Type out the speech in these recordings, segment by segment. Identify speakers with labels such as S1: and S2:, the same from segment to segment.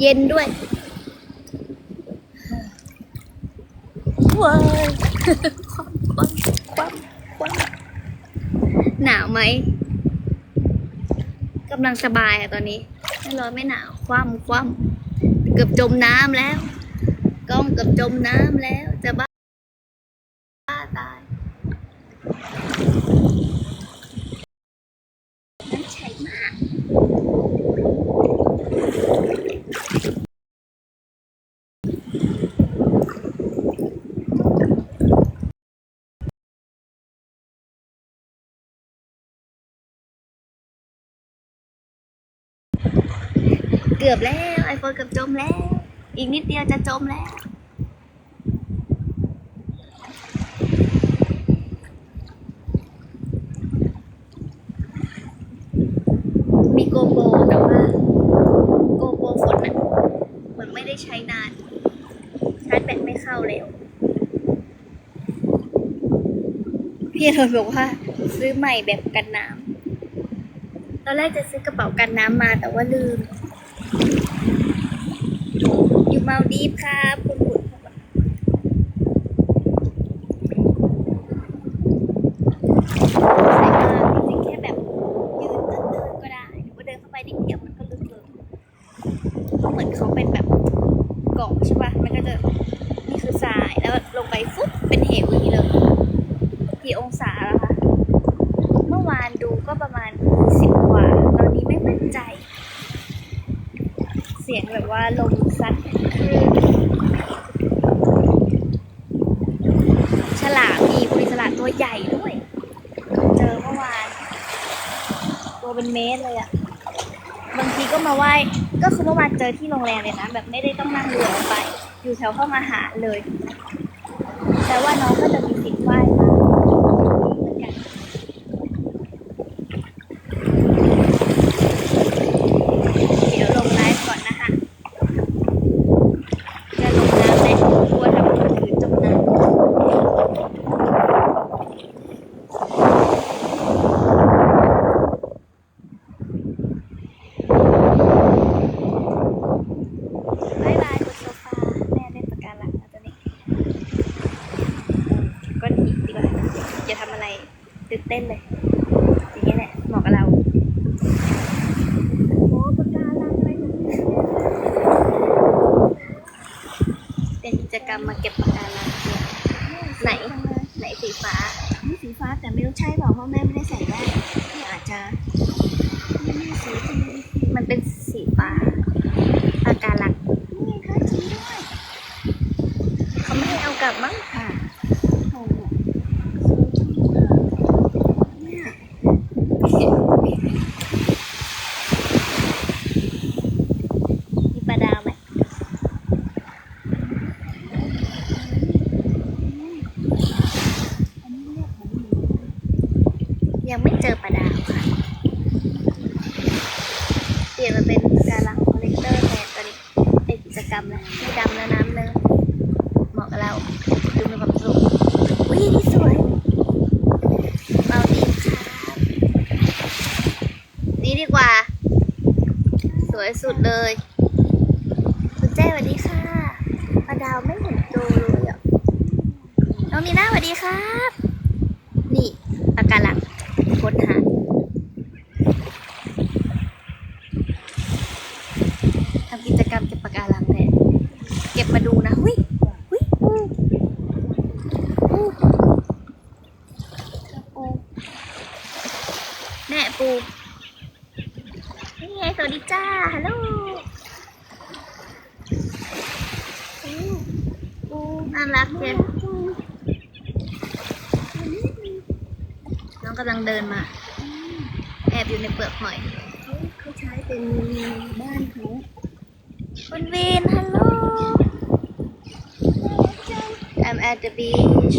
S1: เย็นด้วยว้ายความความความความหนาวไหมกำลังสบายอะตอนนี้ไม่ร้อนไม่หนาวคว่ำคว่ำเกือบจมน้ำแล้ว กล้องเกือบจมน้ำแล้วจะบ้าบ้าตายน้ำใช่มาก เกือบแล้วไอโฟนเกือบจมแล้ว อีกนิดเดียวจะจมแล้ว มีโกโปรแต่ว่าโกโปรฝนน่ะเหมือนไม่ได้ใช้นาน ชาร์จแบตไม่เข้าแล้วพี่โทนบอกว่าซื้อใหม่แบบกันน้ำตอนแรกจะซื้อกระเป๋ากันน้ำมาแต่ว่าลืม อยู่มาดีฟครับคุณบุตรใส่มาจริงๆแค่แบบยืนเดินๆก็ได้หรือว่าเดินเข้าไปนิดเดียวมันก็ลึกเลยเพราะเหมือนเขาเป็นแบบเกาะใช่ปะมันก็จะนี่คือทรายแล้วลงไปฟุ๊บเป็นเหวอย่างนี้เลยกี่องศาแล้วคะเมื่อวานดูก็ประมาณสิบกว่า ตอนนี้ไม่มั่นใจ เสียงแบบว่าลมซัดคลื่นฉลามมีคุยฉลาตัวใหญ่ด้วย เจอเมื่อวาน ตัวเป็นเมตรเลยอะบางทีก็มาไหว้ก็คือเมื่อวานเจอที่โรงแรมเลยนะแบบไม่ได้ต้องนั่งเรือไป อยู่แถวห้องอาหารเลย แต่ว่าน้องก็จะมีสิทธิ์ไหว้มาเหมือนกันเดี๋ยวลงไลฟ์ก่อนนะคะ จะลงน้ำไหมกลัวทำมือถือจมน้ำบายบายบนโซฟาแม่เล่นปากการังแล้วตอนนี้ก้อนหินดีกว่าอย่าทำอะไร ตื่นเต้นเลยอย่างนี้แหละเหมาะกับเราโอ้ปากการังอะไรอย่างนี้เป็นกิจกรรมมาเก็บปากการังไหนไหนสีฟ้า
S2: นี่สีฟ้าแต่ไม่รู้ใช่เปล่าเพราะแม่ไม่ได้ใส่แว่นนี่อาจจะไม่แน่สีจริง
S1: มันเป็นสีฟ้าปากการัง
S2: นี่ไงคะจริงด้วย
S1: เขาไม่ให้เอากลับมั้ง
S2: ค่ะโอ้โหเนี่ย
S1: มีปลาดาวไหม
S2: อันนี้เรียกหมูหมู
S1: ยังไม่เจอปลาวค่ะเปลี่ยนมาเป็นปาการังคอลเลกเตอร์แทนตอนนี้เป็นกิจกรรมแล้วไม่ดำแล้วน้ำเลยเหมาะกับเราดูมีความสุขอุ้ยนี่สวยเมาดีครับนี่ดีกว่า สวยสุดเลย คุณเจ้สวัสดีค่ะปลาดาวไม่เห็นโจเลยอะน้องมีน่าสวัสดีครับ นี่ปากการังโคตรหาทำ กรรมเก็บปากการังเลยเก็บมาดูนะหุยหุยปูปูปูแม่ปูนี่ไงสวัสดีจ้าฮัลโหลปูน่ารักเจ้น้องกำลังเดินมา แอบอยู่ในเปลือกหอย
S2: เขาเขาใช้เป็นบ้านเขา
S1: คุณวินฮัลโหล I'm at the beach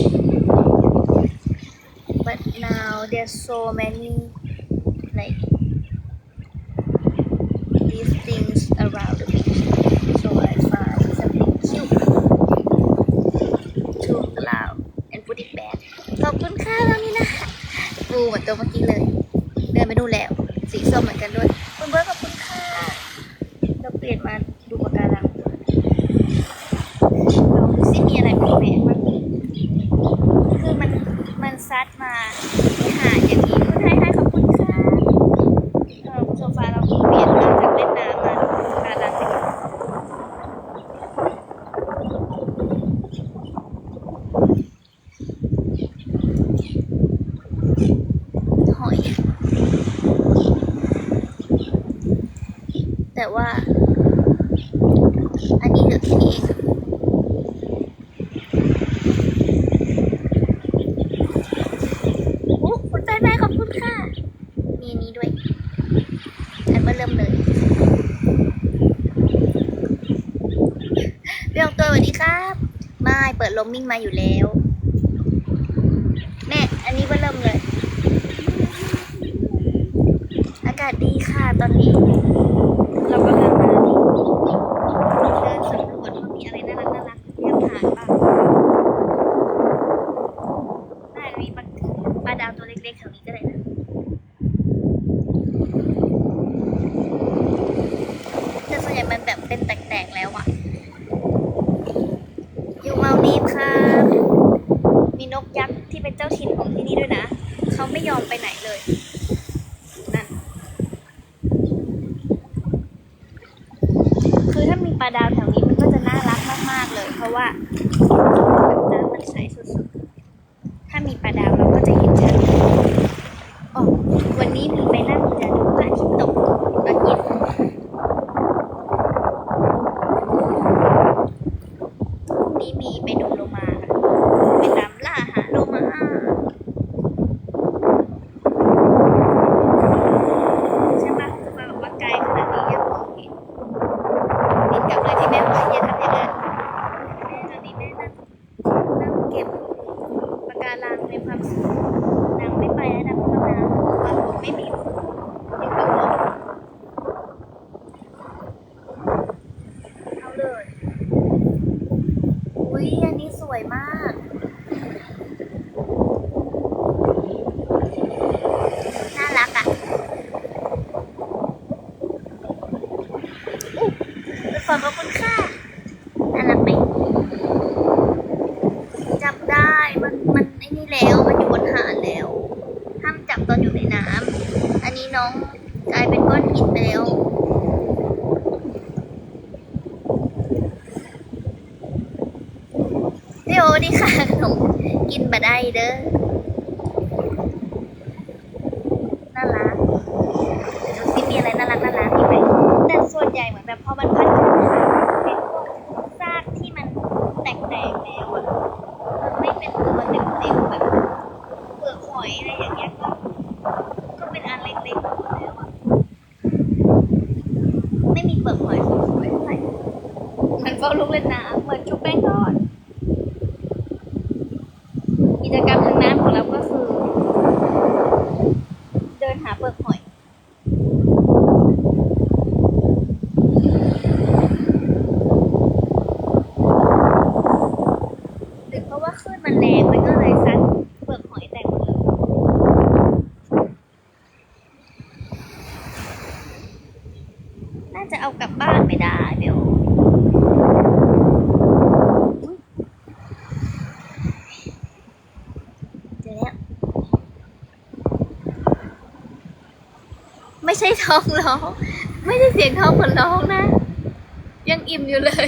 S1: but now there's so many like these things around the beach so I find something cute to allow and put it back ขอบคุณค่ะแล้วนี่นะปูเหมือนตัวเมื่อกี้เลย เดินไปดูแล้ว สีส้มเหมือนกันด้วย คุณเบิร์ดขอบคุณค่ะ เราเปลี่ยนมาดูปะการังเราดูซิมีอะไรแปลกๆบ้างคือมันมันซัด มาที่หาดอย่างนี้คุณให้ให้ขอบคุณค่ะเออโซฟาเราเปลี่ยนมาจากเล่นน้ำมาดูปะการังดีกว่าหอยแต่ว่า อันนี้เหลือแค่นี้เองโอ้คุณได้ไหมขอบคุณค่ะ มีอันนี้ด้วย อันเมื่อเริ่มเลยเรื่องตัวสวัสดีครับ ไม่เปิดลมมิ่งมาอยู่แล้ว แม่ อันนี้เมื่อเริ่มเลย อากาศดีค่ะตอนนี้ เรากำลังมาเดินสำรวจว่ามีอะไรน่ารักน่ารักเรียมหาดบ้างน่าจะมีปลาปลาดาวตัวเล็กๆแถวนี้ก็ได้นะแต่ส่วนใหญ่มันแบบเป็นแตกๆแล้วอะอยู่เมาดีฟครับ มีนกยักษ์ ที่เป็นเจ้าถิ่นของที่นี่ด้วยนะ เขาไม่ยอมไปไหนเลยนั่นคือถ้ามีปลาดาวแถวนี้มันก็จะน่ารักมากๆเลย เพราะว่าน้ำมันใสสุดๆ ถ้ามีปลาดาวเราก็จะเห็นชัดอ๋อวันนี้มีไปนั่งเรือดูพระอาทิตย์ตกตอนเย็นพรุ่งนี้มีไปดูโลมาค่ะไปตามล่าหาโลมาใช่ไหมคือมาบอกว่าไกลขนาดนี้ยังมองเห็น บินกลับเลยที่แม่บอกอย่าทำอย่างนั้นแม่ตอนนี้แม่นั่งนั่งเก็บปะการังในความสุขนางไม่ไปแล้วนะเพราะว่าน้ำว่าผมไม่มีอยู่กับโลกเอาเลย อุ้ยอันนี้สวยมาก น่ารักอะ ขอบพระคุณค่ะน่ารักไหมจับได้มันมันไอ้นี่แล้วมันอยู่บนหาดแล้วห้ามจับตอนอยู่ในน้ำอันนี้น้องกลายเป็นก้อนหินไปแล้วพี่โอดีค่ะขนมกินบะได้เด้อน่ารักดูสิมีอะไรน่ารักน่ารักอีกไหมแต่ส่วนใหญ่เหมือนแบบพอมันพัดขึ้นค่ะเป็นพวกซากที่มันแตกๆแล้วอะมันไม่เป็นตัวเต็มๆแบบเปลือกหอยอะไรอย่างเงี้ยก็ก็เป็นอันเล็กๆหมดแล้วอะไม่มีเปลือกหอยสวยๆเท่าไหร่ เล่นน้ำเหมือนชุบแป้งทอดกิจกรรมทางน้ำของเราก็คือ เดินหาเปลือกหอยหรือเพราะว่าคลื่นมันแรงมันก็เลยซัดเปลือกหอยแตกหมดเลยน่าจะเอากลับบ้านไม่ได้เดี๋ยวอุ๊ย เนี้ย ไม่ใช่ท้องร้อง ไม่ใช่เสียงท้องคนร้องนะ ยังอิ่มอยู่เลย